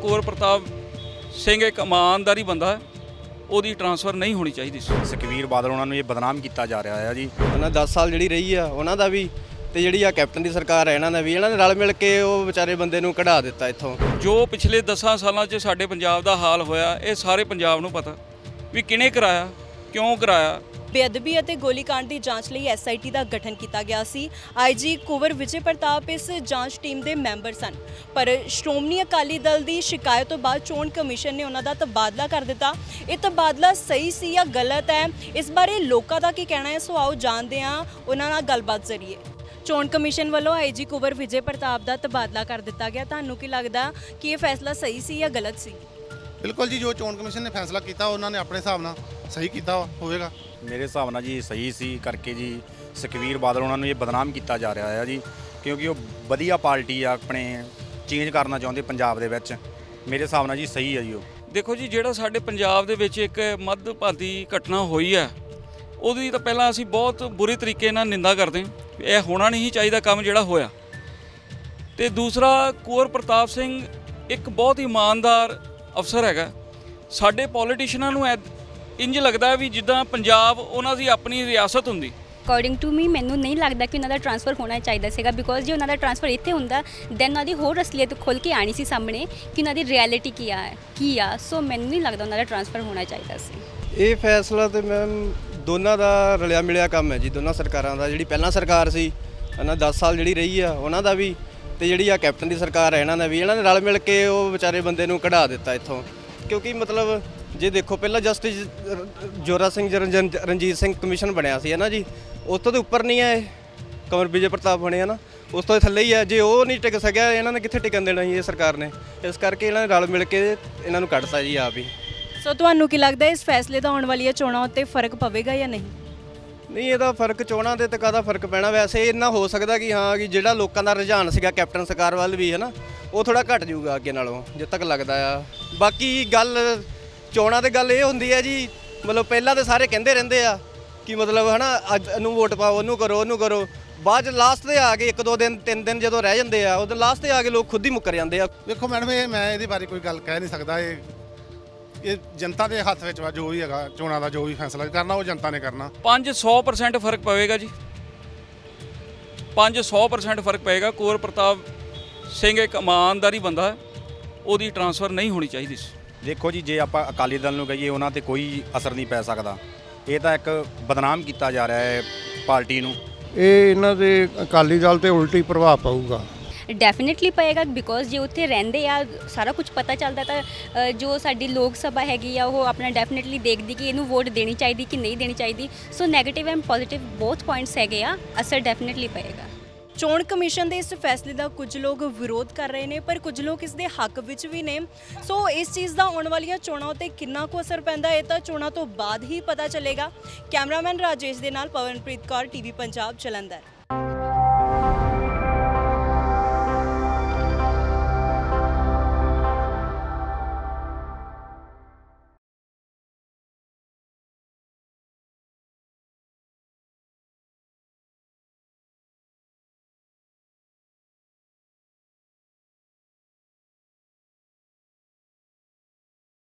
ਕੁਵਰ ਪ੍ਰਤਾਪ ਸਿੰਘ ਇੱਕ ਇਮਾਨਦਾਰੀ ਬੰਦਾ ਹੈ ਉਹਦੀ ਟਰਾਂਸਫਰ ਨਹੀਂ ਹੋਣੀ ਚਾਹੀਦੀ ਸੀ। ਸੁਖਵੀਰ ਬਾਦਲ ਉਹਨਾਂ ਨੂੰ ਇਹ ਬਦਨਾਮ ਕੀਤਾ ਜਾ ਰਿਹਾ ਹੈ ਜੀ। ਉਹਨਾਂ 10 ਸਾਲ ਜਿਹੜੀ ਰਹੀ ਆ ਉਹਨਾਂ ਦਾ ਵੀ ਤੇ ਜਿਹੜੀ ਆ ਕੈਪਟਨ ਦੀ ਸਰਕਾਰ ਹੈ ਇਹਨਾਂ ਦਾ ਵੀ ਇਹਨਾਂ ਨੇ ਰਲ ਮਿਲ ਕੇ ਉਹ ਵਿਚਾਰੇ ਬੰਦੇ ਨੂੰ ਕਢਾ ਦਿੱਤਾ ਇੱਥੋਂ। ਜੋ ਪਿਛਲੇ 10 ਸਾਲਾਂ 'ਚ ਸਾਡੇ ਪੰਜਾਬ ਦਾ ਹਾਲ ਹੋਇਆ ਇਹ ਸਾਰੇ ਪੰਜਾਬ ਨੂੰ ਪਤਾ ਵੀ ਕਿਹਨੇ ਕਰਾਇਆ। ਕਿਉਂ ਕਰਾਇਆ? ਬੇਅਦਬੀ ਅਤੇ ਗੋਲੀकांड ਦੀ ਜਾਂਚ ਲਈ ਐਸਆਈਟੀ ਦਾ ਗਠਨ ਕੀਤਾ ਗਿਆ ਸੀ। ਆਈਜੀ ਕੁਵਰ ਵਿਜੇ ਪ੍ਰਤਾਪ ਇਸ ਜਾਂਚ ਟੀਮ ਦੇ ਮੈਂਬਰ ਸਨ। ਪਰ ਸ਼੍ਰੋਮਣੀ ਅਕਾਲੀ ਦਲ ਦੀ ਸ਼ਿਕਾਇਤ ਤੋਂ ਬਾਅਦ ਚੋਣ ਕਮਿਸ਼ਨ ਨੇ ਉਹਨਾਂ ਦਾ ਤਬਾਦਲਾ ਕਰ ਦਿੱਤਾ। ਇਹ ਤਬਾਦਲਾ ਸਹੀ ਸੀ ਜਾਂ ਗਲਤ ਹੈ? ਇਸ ਬਾਰੇ ਲੋਕਾਂ ਦਾ ਕੀ ਕਹਿਣਾ ਹੈ? ਸੋ ਆਓ ਜਾਣਦੇ ਹਾਂ ਉਹਨਾਂ ਨਾਲ ਗੱਲਬਾਤ ਜ਼ਰੀਏ। ਚੋਣ ਕਮਿਸ਼ਨ ਵੱਲੋਂ ਆਈਜੀ ਕੁਵਰ ਵਿਜੇ ਪ੍ਰਤਾਪ ਦਾ ਤਬਾਦਲਾ ਕਰ ਦਿੱਤਾ ਗਿਆ। ਤੁਹਾਨੂੰ ਕੀ ਲੱਗਦਾ ਕਿ ਇਹ ਫੈਸਲਾ ਸਹੀ ਸੀ ਜਾਂ ਗਲਤ ਸੀ? ਬਿਲਕੁਲ ਜੀ ਜੋ ਚੋਣ ਕਮਿਸ਼ਨ ਨੇ ਫੈਸਲਾ ਕੀਤਾ ਉਹਨਾਂ ਨੇ ਆਪਣੇ ਹਿਸਾਬ ਨਾਲ ਸਹੀ ਕੀਤਾ ਹੋਵੇਗਾ। ਮੇਰੇ ਹਿਸਾਬ ਨਾਲ ਜੀ ਸਹੀ ਸੀ ਕਰਕੇ ਜੀ ਸੁਖਵੀਰ ਬਾਦਲ ਉਹਨਾਂ ਨੂੰ ਇਹ ਬਦਨਾਮ ਕੀਤਾ ਜਾ ਰਿਹਾ ਹੈ ਜੀ ਕਿਉਂਕਿ ਉਹ ਵਧੀਆ ਪਾਰਟੀ ਆ ਆਪਣੇ ਚੇਂਜ ਕਰਨਾ ਚਾਹੁੰਦੇ ਪੰਜਾਬ ਦੇ ਵਿੱਚ। ਮੇਰੇ ਹਿਸਾਬ ਨਾਲ ਜੀ ਸਹੀ ਹੈ ਜੀ ਉਹ। ਦੇਖੋ ਜੀ ਜਿਹੜਾ ਸਾਡੇ ਪੰਜਾਬ ਦੇ ਵਿੱਚ ਇੱਕ ਮੱਧਭਾਤੀ ਘਟਨਾ ਹੋਈ ਹੈ ਉਹਦੀ ਤਾਂ ਪਹਿਲਾਂ ਅਸੀਂ ਬਹੁਤ ਬੁਰੀ ਤਰੀਕੇ ਨਾਲ ਨਿੰਦਾ ਕਰਦੇ ਹਾਂ। ਇਹ ਹੋਣਾ ਨਹੀਂ ਚਾਹੀਦਾ ਕੰਮ ਜਿਹੜਾ ਹੋਇਆ। ਤੇ ਦੂਸਰਾ ਕੁਵਰ ਪ੍ਰਤਾਪ ਸਿੰਘ ਇੱਕ ਬਹੁਤ ਹੀ ਇਮਾਨਦਾਰ ਅਫਸਰ ਹੈਗਾ। ਸਾਡੇ ਪੋਲੀਟੀਸ਼ੀਅਨਾਂ ਨੂੰ ਐ- ਇੰਜ ਲੱਗਦਾ ਵੀ ਜਿੱਦਾਂ ਪੰਜਾਬ ਉਹਨਾਂ ਦੀ ਆਪਣੀ ਰਿਆਸਤ ਹੁੰਦੀ। ਅਕੋਰਡਿੰਗ ਟੂ ਮੀ ਮੈਨੂੰ ਨਹੀਂ ਲੱਗਦਾ ਕਿ ਉਹਨਾਂ ਦਾ ਟਰਾਂਸਫਰ ਹੋਣਾ ਚਾਹੀਦਾ ਸੀਗਾ ਬਿਕੋਜ਼ ਜੇ ਉਹਨਾਂ ਦਾ ਟਰਾਂਸਫਰ ਇੱਥੇ ਹੁੰਦਾ ਦੈਨ ਉਹਨਾਂ ਦੀ ਹੋਰ ਅਸਲੀਅਤ ਖੁੱਲ ਕੇ ਆਣੀ ਸੀ ਸਾਹਮਣੇ ਕਿ ਉਹਨਾਂ ਦੀ ਰਿਐਲਿਟੀ ਕੀ ਆ ਕੀ ਆ। ਸੋ ਮੈਨੂੰ ਨਹੀਂ ਲੱਗਦਾ ਉਹਨਾਂ ਦਾ ਟਰਾਂਸਫਰ ਹੋਣਾ ਚਾਹੀਦਾ ਸੀ। ਇਹ ਫੈਸਲਾ ਤੇ ਮੈਮ ਦੋਨਾਂ ਦਾ ਰਲਿਆ ਮਿਲਿਆ ਕੰਮ ਹੈ ਜੀ ਦੋਨਾਂ ਸਰਕਾਰਾਂ ਦਾ। ਜਿਹੜੀ ਪਹਿਲਾਂ ਸਰਕਾਰ ਸੀ ਇਹਨਾਂ 10 ਸਾਲ ਜਿਹੜੀ ਰਹੀ ਆ ਉਹਨਾਂ ਦਾ ਵੀ ਤੇ ਜਿਹੜੀ ਆ ਕੈਪਟਨ ਦੀ ਸਰਕਾਰ ਹੈ ਇਹਨਾਂ ਦਾ ਵੀ। ਇਹਨਾਂ ਨੇ ਰਲ ਮਿਲ ਕੇ ਉਹ ਵਿਚਾਰੇ ਬੰਦੇ ਨੂੰ ਕਢਾ ਦਿੱਤਾ ਇੱਥੋਂ। ਕਿਉਂਕਿ ਮਤਲਬ ਜੇ ਦੇਖੋ ਪਹਿਲਾਂ ਜਸਟਿਸ ਜੋਰਾ ਸਿੰਘ ਰਣਜੀਤ ਸਿੰਘ ਕਮਿਸ਼ਨ ਬਣਿਆ ਸੀ ਹੈ ਨਾ ਜੀ? ਉਸ ਤੋਂ ਤੇ ਉੱਪਰ ਨਹੀਂ ਹੈ ਕੰਵਰ ਵਿਜੇ ਪ੍ਰਤਾਪ ਬਣੇ ਨਾ? ਉਸ ਤੋਂ ਥੱਲੇ ਹੀ ਆ। ਜੇ ਉਹ ਨਹੀਂ ਟਿਕ ਸਕਿਆ ਇਹਨਾਂ ਨੇ ਕਿੱਥੇ ਟਿਕਣ ਦੇਣਾ ਸੀ ਇਹ ਸਰਕਾਰ ਨੇ? ਇਸ ਕਰਕੇ ਇਹਨਾਂ ਨੇ ਰਲ ਮਿਲ ਕੇ ਇਹਨਾਂ ਨੂੰ ਕੱਢਤਾ ਜੀ ਆਪ ਹੀ। ਸੋ ਤੁਹਾਨੂੰ ਕੀ ਲੱਗਦਾ ਇਸ ਫੈਸਲੇ ਦਾ ਆਉਣ ਵਾਲੀਆਂ ਚੋਣਾਂ ਉੱਤੇ ਫ਼ਰਕ ਪਵੇਗਾ ਜਾਂ ਨਹੀਂ? ਨਹੀਂ ਇਹਦਾ ਫ਼ਰਕ ਚੋਣਾਂ ਦੇ ਤੇ ਕਾਹਦਾ ਫ਼ਰਕ ਪੈਣਾ? ਵੈਸੇ ਇੰਨਾ ਹੋ ਸਕਦਾ ਕਿ ਹਾਂ ਕਿ ਜਿਹੜਾ ਲੋਕਾਂ ਦਾ ਰੁਝਾਨ ਸੀਗਾ ਕੈਪਟਨ ਸਰਕਾਰ ਵੱਲ ਵੀ ਹੈ ਨਾ ਉਹ ਥੋੜਾ ਘਟ ਜਾਊਗਾ ਅੱਗੇ ਨਾਲੋਂ ਜਿੱਦ ਤੱਕ ਲੱਗਦਾ ਆ। ਬਾਕੀ ਗੱਲ ਚੋਣਾਂ ਤੇ ਗੱਲ ਇਹ ਹੁੰਦੀ ਹੈ ਜੀ ਮਤਲਬ ਪਹਿਲਾਂ ਤੇ ਸਾਰੇ ਕਹਿੰਦੇ ਰਹਿੰਦੇ ਆ ਕਿ ਮਤਲਬ ਹਨਾ ਅੱਜ ਇਹਨੂੰ ਵੋਟ ਪਾਓ ਉਹਨੂੰ ਕਰੋ ਉਹਨੂੰ ਕਰੋ। ਬਾਅਦ ਚ ਲਾਸਟ ਤੇ ਆ ਕੇ ਇੱਕ ਦੋ ਦਿਨ ਤਿੰਨ ਦਿਨ ਜਦੋਂ ਰਹਿ ਜਾਂਦੇ ਆ ਉਦੋਂ ਲਾਸਟ ਤੇ ਆ ਕੇ ਲੋਕ ਖੁਦ ਹੀ ਮੁੱਕਰ ਜਾਂਦੇ ਆ। ਵੇਖੋ ਮੈਡਮ ਇਹ ਮੈਂ ਇਹਦੇ ਬਾਰੇ ਕੋਈ ਗੱਲ ਕਹਿ ਨਹੀਂ ਸਕਦਾ ਇਹ ਇਹ ਜਨਤਾ ਦੇ ਹੱਥ ਵਿੱਚ ਵਾ ਜੋ ਵੀ ਹੈਗਾ ਚੋਣਾਂ ਦਾ ਜੋ ਵੀ ਫੈਸਲਾ ਕਰਨਾ ਉਹ ਜਨਤਾ ਨੇ ਕਰਨਾ। 5-100% ਫ਼ਰਕ ਪਵੇਗਾ ਜੀ। 5-100% ਫ਼ਰਕ ਪਏਗਾ ਕੁਵਰ ਪ੍ਰਤਾਪ ਸਿੰਘ ਇੱਕ ਇਮਾਨਦਾਰੀ ਬੰਦਾ ਹੈ ਉਹਦੀ ਟਰਾਂਸਫਰ ਨਹੀਂ ਹੋਣੀ ਚਾਹੀਦੀ ਸੀ। ਦੇਖੋ ਜੀ ਜੇ ਆਪਾਂ ਅਕਾਲੀ ਦਲ ਨੂੰ ਕਹੀਏ ਉਹਨਾਂ ਤੇ ਕੋਈ ਅਸਰ ਨਹੀਂ ਪੈ ਸਕਦਾ। ਇਹ ਤਾਂ ਇੱਕ ਬਦਨਾਮ ਕੀਤਾ ਜਾ ਰਿਹਾ ਹੈ ਪਾਰਟੀ ਨੂੰ। ਇਹ ਇਹਨਾਂ ਦੇ ਅਕਾਲੀ ਦਲ ਤੇ ਉਲਟੀ ਪ੍ਰਭਾਵ ਪਊਗਾ। ਡੈਫੀਨਿਟਲੀ ਪਏਗਾ ਬਿਕੋਜ਼ ਜੇ ਉੱਥੇ ਰਹਿੰਦੇ ਆ ਸਾਰਾ ਕੁਝ ਪਤਾ ਚੱਲਦਾ ਤਾਂ ਜੋ ਸਾਡੀ ਲੋਕ ਸਭਾ ਹੈਗੀ ਆ ਉਹ ਆਪਣਾ ਡੈਫੀਨਿਟਲੀ ਦੇਖਦੀ ਕਿ ਇਹਨੂੰ ਵੋਟ ਦੇਣੀ ਚਾਹੀਦੀ ਕਿ ਨਹੀਂ ਦੇਣੀ ਚਾਹੀਦੀ। So negative and positive both points ਹੈਗੇ ਆ ਅਸਰ ਡੈਫੀਨਿਟਲੀ ਪਏਗਾ। ਚੋਣ ਕਮਿਸ਼ਨ ਦੇ ਇਸ ਫੈਸਲੇ ਦਾ ਕੁਝ ਲੋਕ ਵਿਰੋਧ ਕਰ ਰਹੇ ਨੇ, ਪਰ ਕੁਝ ਲੋਕ ਇਸ ਦੇ ਹੱਕ ਵਿੱਚ ਵੀ ਨੇ। ਸੋ ਇਸ ਚੀਜ਼ ਦਾ ਆਉਣ ਵਾਲੀਆਂ ਚੋਣਾਂ ਉਤੇ ਕਿੰਨਾ ਕੁ ਅਸਰ ਪੈਂਦਾ ਇਹ ਤਾਂ ਚੋਣਾਂ ਤੋਂ ਬਾਅਦ ਹੀ ਪਤਾ ਚੱਲੇਗਾ। ਕੈਮਰਾਮੈਨ ਰਾਜੇਸ਼ ਦੇ ਨਾਲ ਪਵਨਪ੍ਰੀਤ ਕੌਰ, ਟੀਵੀ ਪੰਜਾਬ, ਜਲੰਧਰ।